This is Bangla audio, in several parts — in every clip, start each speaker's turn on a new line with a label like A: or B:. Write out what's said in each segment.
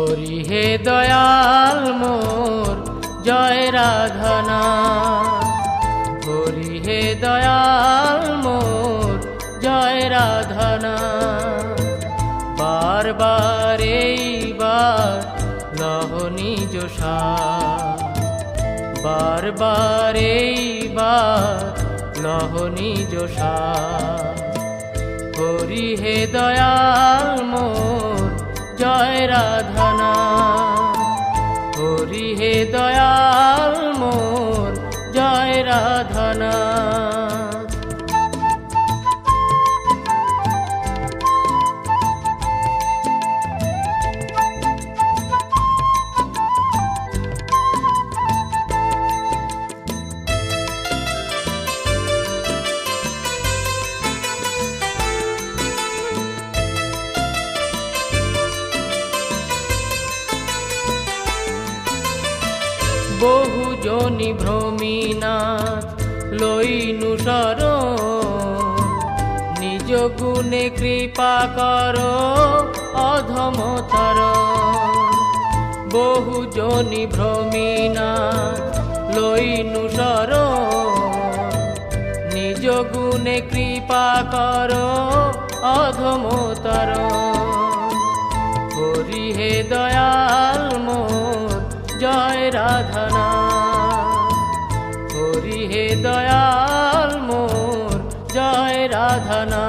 A: হরি হে দয়াল মোর, জয় রাধনা। হরি হে দয়াল মোর, জয় রাধনা। বারবার এইবার লহ নিজ বারবার এইবার লহ নিজ হরি হে দয়াল মোর জয় রাধনা। হরি হে দয়াল মোর জয় রাধনা। বহু জনি ভ্রমিনাথ লইনু সর নিজ গুণে কৃপা কর অধমতর বহু জনি ভ্রমিনাথ লইনু সর নিজ গুণে কৃপা কর অধমতর হরি হে দয়াল মোর জয় রাধনা। হরি হে দয়াল মোর জয় রাধনা।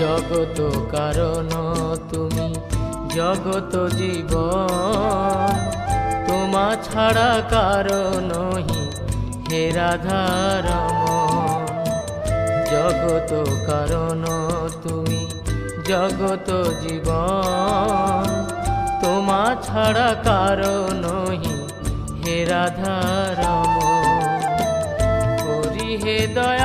A: জগত কারণ তুমি জগত জীবন ছাড়া নহি হে রাধারম জগত কারণ তুমি জগত জীবন। তোমা ছাড়া কারও নহি হে রাধারম করি হে দয়াল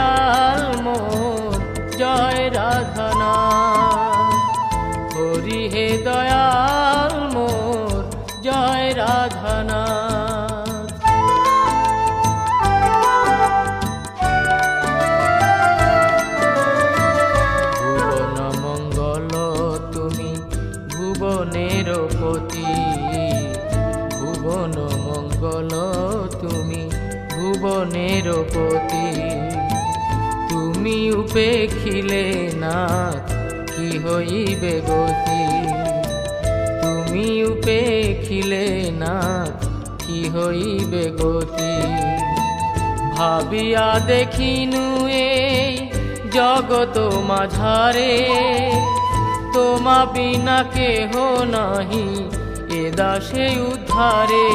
A: ভুবনের পতি ভুবন মঙ্গল তুমি ভুবনের পতি তুমি উপেক্ষিলে না কি হইবে গতি? তুমি উপেক্ষিলে না কি হইবে গতি? ভাবিয়া দেখিনু এই জগত মাঝারে। তোমা বিনা কেহ নাহি, এ দাসে উদ্ধারে।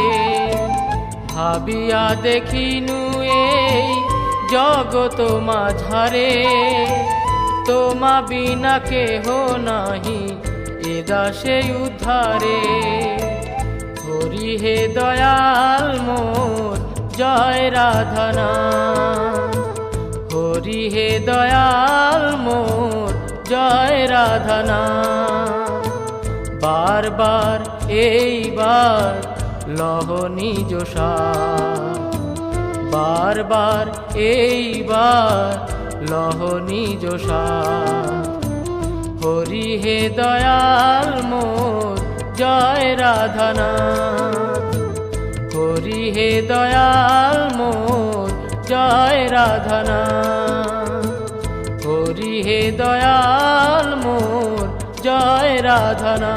A: ভাবিয়া দেখিনু এই জগত মাঝারে তোমা বিনা কেহ নাহি, এ দাসে উদ্ধারে। হরি হে দয়াল মোর, জয় রাধনা হরি হে দয়াল মোর জয় রাধনা। বারবার এইবার লহ নিজ বারবার এইবার লহ নিজ হরি হে দয়াল মোর জয় রাধনা। হরি হে দয়াল মোর জয় রাধনা। হরি হে দয়াল মোর জয় রাধনা